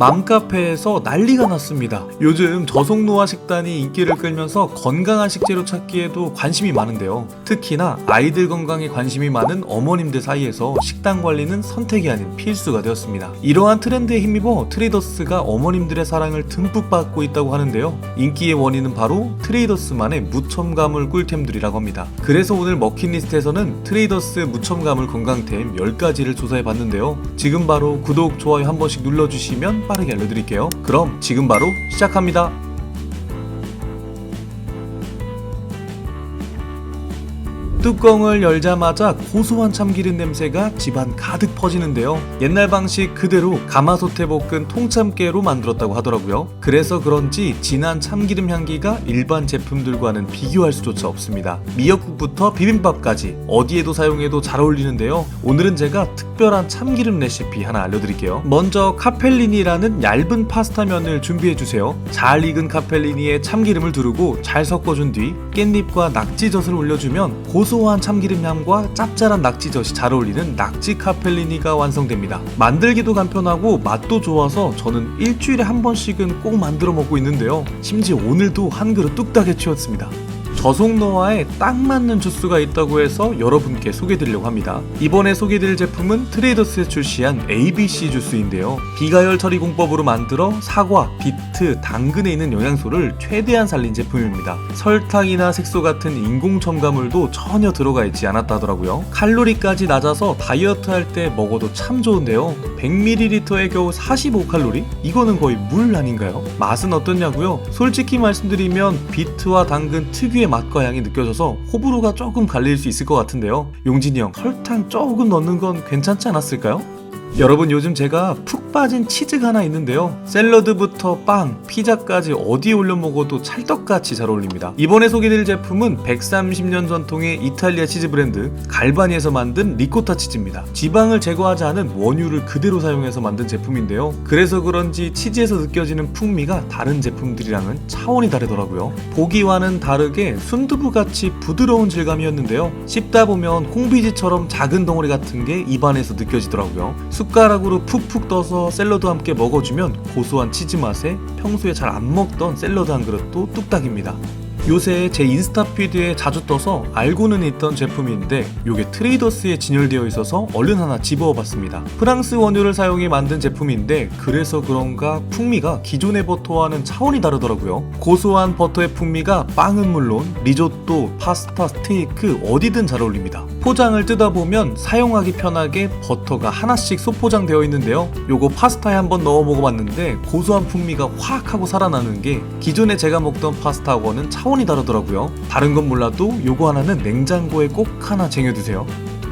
맘카페에서 난리가 났습니다. 요즘 저속노화 식단이 인기를 끌면서 건강한 식재료 찾기에도 관심이 많은데요. 특히나 아이들 건강에 관심이 많은 어머님들 사이에서 식단 관리는 선택이 아닌 필수가 되었습니다. 이러한 트렌드에 힘입어 트레이더스가 어머님들의 사랑을 듬뿍 받고 있다고 하는데요. 인기의 원인은 바로 트레이더스만의 무첨가물 꿀템들이라고 합니다. 그래서 오늘 먹힌리스트에서는 트레이더스 무첨가물 건강템 10가지를 조사해 봤는데요. 지금 바로 구독, 좋아요 한 번씩 눌러주시면 빠르게 알려드릴게요. 그럼 지금 바로 시작합니다. 뚜껑을 열자마자 고소한 참기름 냄새가 집안 가득 퍼지는데요. 옛날 방식 그대로 가마솥에 볶은 통참깨로 만들었다고 하더라고요. 그래서 그런지 진한 참기름 향기가 일반 제품들과는 비교할 수조차 없습니다. 미역국부터 비빔밥까지 어디에도 사용해도 잘 어울리는데요. 오늘은 제가 특별한 참기름 레시피 하나 알려드릴게요. 먼저 카펠리니라는 얇은 파스타면을 준비해주세요. 잘 익은 카펠리니에 참기름을 두르고 잘 섞어준 뒤 깻잎과 낙지젓을 올려주면 고소 한 참기름 향과 짭짤한 낙지젓이 잘 어울리는 낙지 카펠리니가 완성됩니다. 만들기도 간편하고 맛도 좋아서 저는 일주일에 한 번씩은 꼭 만들어 먹고 있는데요. 심지어 오늘도 한 그릇 뚝딱에 치웠습니다. 저속노화에 딱 맞는 주스가 있다고 해서 여러분께 소개드리려고 합니다. 이번에 소개드릴 제품은 트레이더스에 출시한 ABC 주스인데요. 비가열 처리 공법으로 만들어 사과, 비트, 당근에 있는 영양소를 최대한 살린 제품입니다. 설탕이나 색소 같은 인공 첨가물도 전혀 들어가 있지 않았다 하더라고요. 칼로리까지 낮아서 다이어트 할 때 먹어도 참 좋은데요. 100ml에 겨우 45칼로리? 이거는 거의 물 아닌가요? 맛은 어떻냐고요? 솔직히 말씀드리면 비트와 당근 특유의 맛과 향이 느껴져서 호불호가 조금 갈릴 수 있을 것 같은데요. 용진이 형, 설탕 조금 넣는 건 괜찮지 않았을까요? 여러분 요즘 제가 푹 빠진 치즈가 하나 있는데요. 샐러드부터 빵, 피자까지 어디에 올려 먹어도 찰떡같이 잘 어울립니다. 이번에 소개드릴 제품은 130년 전통의 이탈리아 치즈 브랜드 갈바니에서 만든 리코타 치즈입니다. 지방을 제거하지 않은 원유를 그대로 사용해서 만든 제품인데요. 그래서 그런지 치즈에서 느껴지는 풍미가 다른 제품들이랑은 차원이 다르더라고요. 보기와는 다르게 순두부같이 부드러운 질감이었는데요. 씹다 보면 콩비지처럼 작은 덩어리 같은 게 입안에서 느껴지더라고요. 숟가락으로 푹푹 떠서 샐러드와 함께 먹어주면 고소한 치즈 맛에 평소에 잘 안 먹던 샐러드 한 그릇도 뚝딱입니다. 요새 제 인스타 피드에 자주 떠서 알고는 있던 제품인데 요게 트레이더스에 진열되어 있어서 얼른 하나 집어와 봤습니다. 프랑스 원유를 사용해 만든 제품인데 그래서 그런가 풍미가 기존의 버터와는 차원이 다르더라고요. 고소한 버터의 풍미가 빵은 물론 리조또, 파스타, 스테이크 어디든 잘 어울립니다. 포장을 뜯어보면 사용하기 편하게 버터가 하나씩 소포장되어 있는데요. 요거 파스타에 한번 넣어 먹어봤는데 고소한 풍미가 확 하고 살아나는 게 기존에 제가 먹던 파스타하고는 차원이 다르더라고요. 다른 건 몰라도 요거 하나는 냉장고에 꼭 하나 쟁여두세요.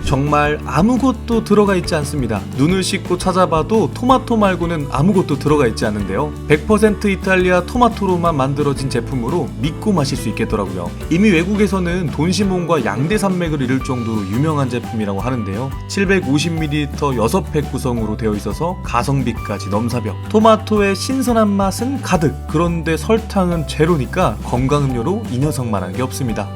정말 아무것도 들어가 있지 않습니다. 눈을 씻고 찾아봐도 토마토 말고는 아무것도 들어가 있지 않은데요. 100% 이탈리아 토마토로만 만들어진 제품으로 믿고 마실 수 있겠더라고요. 이미 외국에서는 돈시몬과 양대 산맥을 이룰 정도로 유명한 제품이라고 하는데요. 750ml 6팩 구성으로 되어 있어서 가성비까지 넘사벽. 토마토의 신선한 맛은 가득. 그런데 설탕은 제로니까 건강음료로 이 녀석만한 게 없습니다.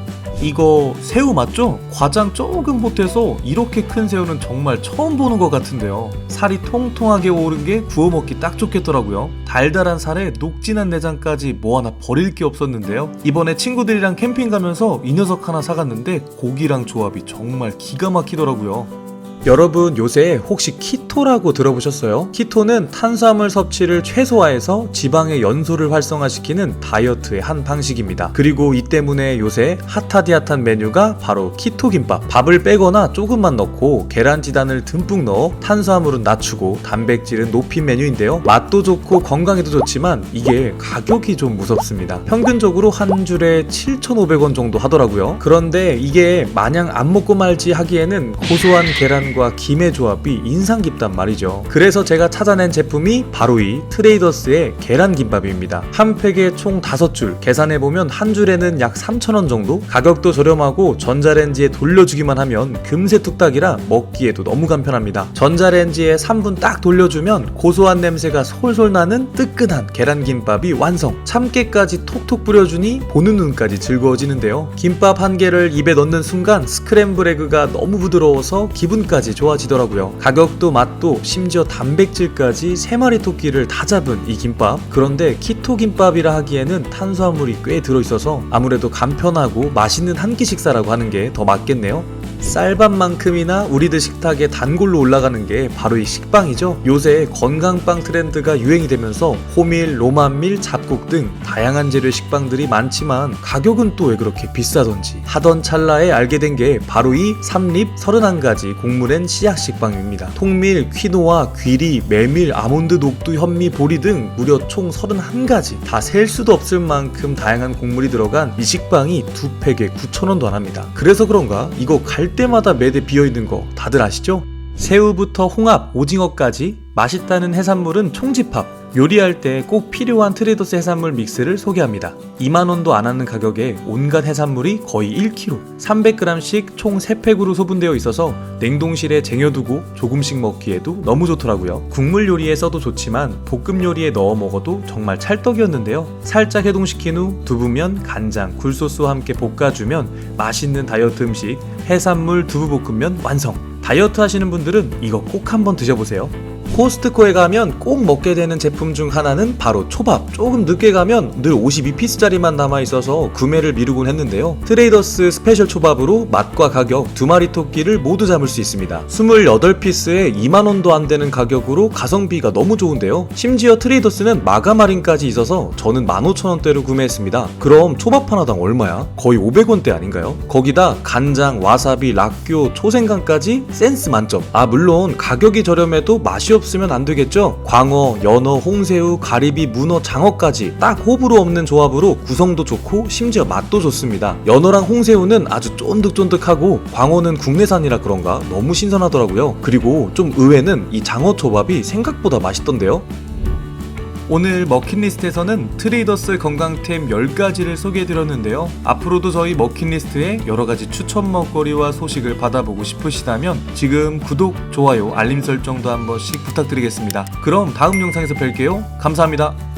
이거 새우 맞죠? 과장 조금 보태서 이렇게 큰 새우는 정말 처음 보는 것 같은데요. 살이 통통하게 오른 게 구워 먹기 딱 좋겠더라고요. 달달한 살에 녹진한 내장까지 뭐 하나 버릴 게 없었는데요. 이번에 친구들이랑 캠핑 가면서 이 녀석 하나 사갔는데 고기랑 조합이 정말 기가 막히더라고요. 여러분 요새 혹시 키토라고 들어보셨어요? 키토는 탄수화물 섭취를 최소화해서 지방의 연소를 활성화시키는 다이어트의 한 방식입니다. 그리고 이 때문에 요새 핫하디핫한 메뉴가 바로 키토 김밥. 밥을 빼거나 조금만 넣고 계란지단을 듬뿍 넣어 탄수화물은 낮추고 단백질은 높인 메뉴인데요. 맛도 좋고 건강에도 좋지만 이게 가격이 좀 무섭습니다. 평균적으로 한 줄에 7,500원 정도 하더라고요. 그런데 이게 마냥 안 먹고 말지 하기에는 고소한 계란 과 김의 조합이 인상 깊단 말이죠. 그래서 제가 찾아낸 제품이 바로 이 트레이더스의 계란 김밥입니다. 한 팩에 총 5줄, 계산해보면 한 줄에는 약 3,000원 정도? 가격도 저렴하고 전자레인지에 돌려주기만 하면 금세 뚝딱이라 먹기에도 너무 간편합니다. 전자레인지에 3분 딱 돌려주면 고소한 냄새가 솔솔 나는 뜨끈한 계란 김밥이 완성. 참깨까지 톡톡 뿌려주니 보는 눈까지 즐거워지는데요. 김밥 한 개를 입에 넣는 순간 스크램블 에그가 너무 부드러워서 기분까지 기분까지 좋아지더라고요. 가격도 맛도 심지어 단백질까지 3마리 토끼를 다 잡은 이 김밥. 그런데 키토 김밥이라 하기에는 탄수화물이 꽤 들어있어서 아무래도 간편하고 맛있는 한 끼 식사라고 하는 게 더 맞겠네요. 쌀밥만큼이나 우리들 식탁에 단골로 올라가는 게 바로 이 식빵이죠. 요새 건강빵 트렌드가 유행이 되면서 호밀, 로만밀, 잡곡 등 다양한 재료의 식빵들이 많지만 가격은 또 왜 그렇게 비싸던지 하던 찰나에 알게 된 게 바로 이 삼립 31가지 곡물엔 씨앗 식빵입니다. 통밀, 퀴노아, 귀리, 메밀, 아몬드, 녹두, 현미, 보리 등 무려 총 31가지 다 셀 수도 없을 만큼 다양한 곡물이 들어간 이 식빵이 두 팩에 9,000원도 안 합니다. 그래서 그런가 이거 갈 때마다 매대 비어 있는 거 다들 아시죠? 새우부터 홍합, 오징어까지 맛있다는 해산물은 총집합. 요리할 때 꼭 필요한 트레이더스 해산물 믹스를 소개합니다. 2만원도 안 하는 가격에 온갖 해산물이 거의 1kg, 300g씩 총 3팩으로 소분되어 있어서 냉동실에 쟁여두고 조금씩 먹기에도 너무 좋더라고요. 국물 요리에 써도 좋지만 볶음 요리에 넣어 먹어도 정말 찰떡이었는데요. 살짝 해동시킨 후 두부면, 간장, 굴소스와 함께 볶아주면 맛있는 다이어트 음식 해산물 두부볶음면 완성! 다이어트 하시는 분들은 이거 꼭 한번 드셔보세요. 코스트코에 가면 꼭 먹게 되는 제품 중 하나는 바로 초밥. 조금 늦게 가면 늘 52피스짜리만 남아있어서 구매를 미루곤 했는데요. 트레이더스 스페셜 초밥으로 맛과 가격 두 마리 토끼를 모두 잡을 수 있습니다. 28피스에 2만원도 안 되는 가격으로 가성비가 너무 좋은데요. 심지어 트레이더스는 마감 할인까지 있어서 저는 15,000원대로 구매했습니다. 그럼 초밥 하나당 얼마야? 거의 500원대 아닌가요? 거기다 간장, 와사비, 락교, 초생강까지 센스 만점. 아 물론 가격이 저렴해도 맛이 없으면 안 되겠죠? 광어, 연어, 홍새우, 가리비, 문어, 장어까지 딱 호불호 없는 조합으로 구성도 좋고 심지어 맛도 좋습니다. 연어랑 홍새우는 아주 쫀득쫀득하고 광어는 국내산이라 그런가 너무 신선하더라고요. 그리고 좀 의외는 이 장어 초밥이 생각보다 맛있던데요. 오늘 머킷리스트에서는 트레이더스 건강템 10가지를 소개해드렸는데요. 앞으로도 저희 머킷리스트에 여러가지 추천 먹거리와 소식을 받아보고 싶으시다면 지금 구독, 좋아요, 알림 설정도 한 번씩 부탁드리겠습니다. 그럼 다음 영상에서 뵐게요. 감사합니다.